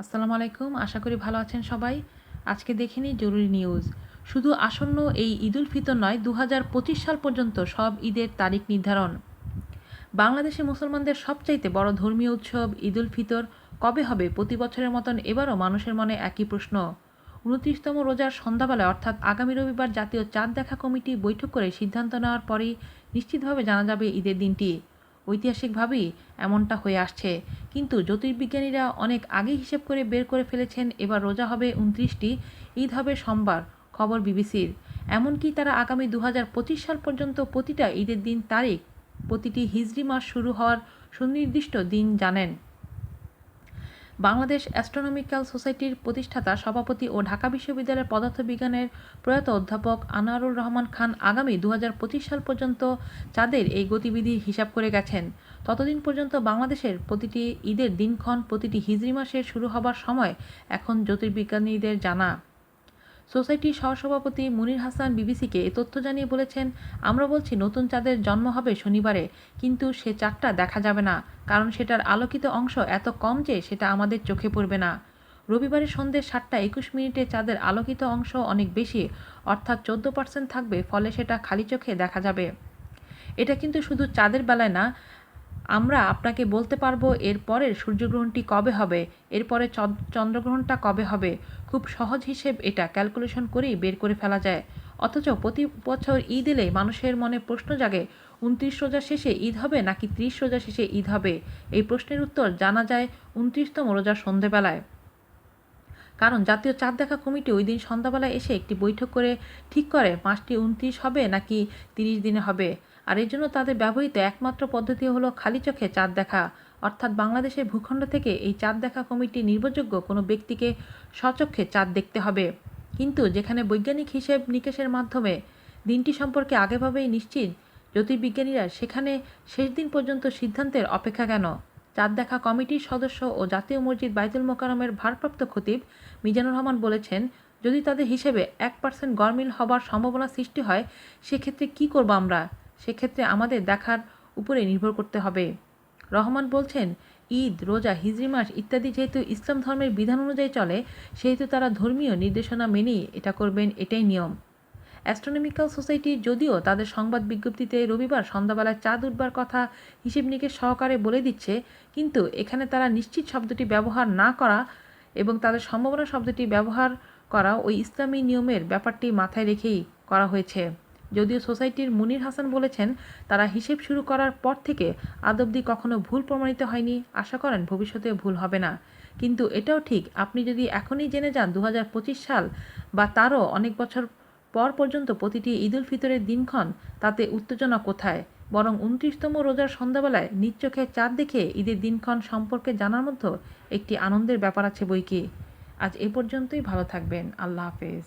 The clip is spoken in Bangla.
আসসালামু আলাইকুম, আশা করি ভালো আছেন সবাই। আজকে দেখে নিই জরুরি নিউজ। শুধু আসন্ন এই ঈদুল ফিতর নয় দু পঁচিশ সাল পর্যন্ত সব ঈদের তারিখ নির্ধারণ। বাংলাদেশে মুসলমানদের সবচাইতে বড় ধর্মীয় উৎসব ঈদুল ফিতর। কবে হবে? প্রতি বছরের মতন এবারও মানুষের মনে একই প্রশ্ন। উনত্রিশতম রোজার সন্ধ্যাবেলায় অর্থাৎ আগামী রবিবার, জাতীয় চাঁদ দেখা কমিটি বৈঠক করে সিদ্ধান্ত নেওয়ার পরেই নিশ্চিতভাবে জানা যাবে ঈদের দিনটি। ঐতিহাসিকভাবেই এমনটা হয়ে আসছে। কিন্তু জ্যোতির্বিজ্ঞানীরা অনেক আগে হিসেব করে বের করে ফেলেছেন, এবার রোজা হবে উনত্রিশটি, ঈদ হবে সোমবার, খবর বিবিসির। এমনকি তারা আগামী দু হাজার পঁচিশ সাল পর্যন্ত প্রতিটা ঈদের দিন তারিখ, প্রতিটি হিজড়ি মাস শুরু হওয়ার সুনির্দিষ্ট দিন জানেন। বাংলাদেশ অ্যাস্ট্রোনমিক্যাল সোসাইটির প্রতিষ্ঠাতা, সভাপতি ও ঢাকা বিশ্ববিদ্যালয়ের পদার্থবিজ্ঞানের প্রয়াত অধ্যাপক আনোয়ারুর রহমান খান আগামী দু হাজার পঁচিশ সাল পর্যন্ত চাঁদের এই গতিবিধি হিসাব করে গেছেন। ততদিন পর্যন্ত বাংলাদেশের প্রতিটি ঈদের দিনক্ষণ, প্রতিটি হিজরি মাসের শুরু হবার সময় এখন জ্যোতির্বিজ্ঞানীদের জানা। সোসাইটির সহসভাপতি মুনির হাসান বিবিসিকে এ তথ্য জানিয়ে বলেছেন, আমরা বলছি নতুন চাঁদের জন্ম হবে শনিবারে, কিন্তু সে চাঁদটা দেখা যাবে না, কারণ সেটার আলোকিত অংশ এত কম যে সেটা আমাদের চোখে পড়বে না। রবিবারের সন্ধ্যে সাতটা একুশ মিনিটে চাঁদের আলোকিত অংশ অনেক বেশি, অর্থাৎ চোদ্দ পার্সেন্ট থাকবে, ফলে সেটা খালি চোখে দেখা যাবে। এটা কিন্তু শুধু চাঁদের বেলায় না আমরা আপনাকে বলতে পারব এর পরের সূর্যগ্রহণটি কবে হবে? এরপরে চন্দ্রগ্রহণটা কবে হবে? খুব সহজ হিসেব এটা, ক্যালকুলেশন করেই বের করে ফেলা যায়। অথচ প্রতি বছর ঈদ এলে মানুষের মনে প্রশ্ন জাগে, উনত্রিশ রোজা শেষে ঈদ হবে নাকি ত্রিশ রোজা শেষে ঈদ হবে? এই প্রশ্নের উত্তর জানা যায় উনত্রিশতম রোজার সন্ধেবেলায়। কারণ জাতীয় চাঁদ দেখা কমিটি ওই দিন সন্ধ্যাবেলায় এসে একটি বৈঠক করে ঠিক করে মাসটি উনত্রিশ হবে নাকি তিরিশ দিনে হবে। আর এই জন্য তাদের ব্যবহৃত একমাত্র পদ্ধতি হলো খালি চোখে চাঁদ দেখা। অর্থাৎ বাংলাদেশের ভূখণ্ড থেকে এই চাঁদ দেখা কমিটি নির্ভরযোগ্য কোনো ব্যক্তিকে স্বচক্ষে চাঁদ দেখতে হবে। কিন্তু যেখানে বৈজ্ঞানিক হিসেব নিকেশের মাধ্যমে দিনটি সম্পর্কে আগেভাবেই নিশ্চিত, জ্যোতির্বিজ্ঞানীরা সেখানে শেষ দিন পর্যন্ত সিদ্ধান্তের অপেক্ষা কেন? চাঁদ দেখা কমিটির সদস্য ও জাতীয় মসজিদ বাইতুল মোকারমের ভারপ্রাপ্ত খতিব মিজানুর রহমান বলেছেন, যদি তাদের হিসেবে এক পার্সেন্ট গরমিল হবার সম্ভাবনা সৃষ্টি হয়, সেক্ষেত্রে কি করব আমরা? সেক্ষেত্রে আমাদের দেখার উপরে নির্ভর করতে হবে। রহমান বলছেন, ঈদ, রোজা, হিজরি মাস ইত্যাদি যেহেতু ইসলাম ধর্মের বিধান অনুযায়ী চলে, সেহেতু তারা ধর্মীয় নির্দেশনা মেনেই এটা করবেন, এটাই নিয়ম। অ্যাস্ট্রোনমিক্যাল সোসাইটি যদিও তাদের সংবাদ বিজ্ঞপ্তিতে রবিবার সন্ধ্যাবেলায় চাঁদ উঠবার কথা হিসেব নিকেশ সহকারে বলে দিচ্ছে, কিন্তু এখানে তারা নিশ্চিত শব্দটি ব্যবহার না করা এবং তাদের সম্ভাবনা শব্দটি ব্যবহার করা ওই ইসলামী নিয়মের ব্যাপারটি মাথায় রেখেই করা হয়েছে। যদিও সোসাইটির মুনির হাসান বলেছেন, তারা হিসেব শুরু করার পর থেকে আদবদি কখনো ভুল প্রমাণিত হয়নি। আশা করেন ভবিষ্যতে ভুল হবে না। কিন্তু এটাও ঠিক, আপনি যদি এখনই জেনে যান দু হাজার পঁচিশ সাল বা তারও অনেক বছর পর পর্যন্ত প্রতিটি ঈদুল ফিতরের দিনক্ষণ, তাতে উত্তেজনা কোথায়? বরং উনত্রিশতম রোজার সন্ধ্যাবেলায় নিজ চোখে চাঁদ দেখে ঈদের দিনক্ষণ সম্পর্কে জানার মধ্যে একটি আনন্দের ব্যাপার আছে বই কি। আজ এ পর্যন্তই, ভালো থাকবেন। আল্লাহ হাফেজ।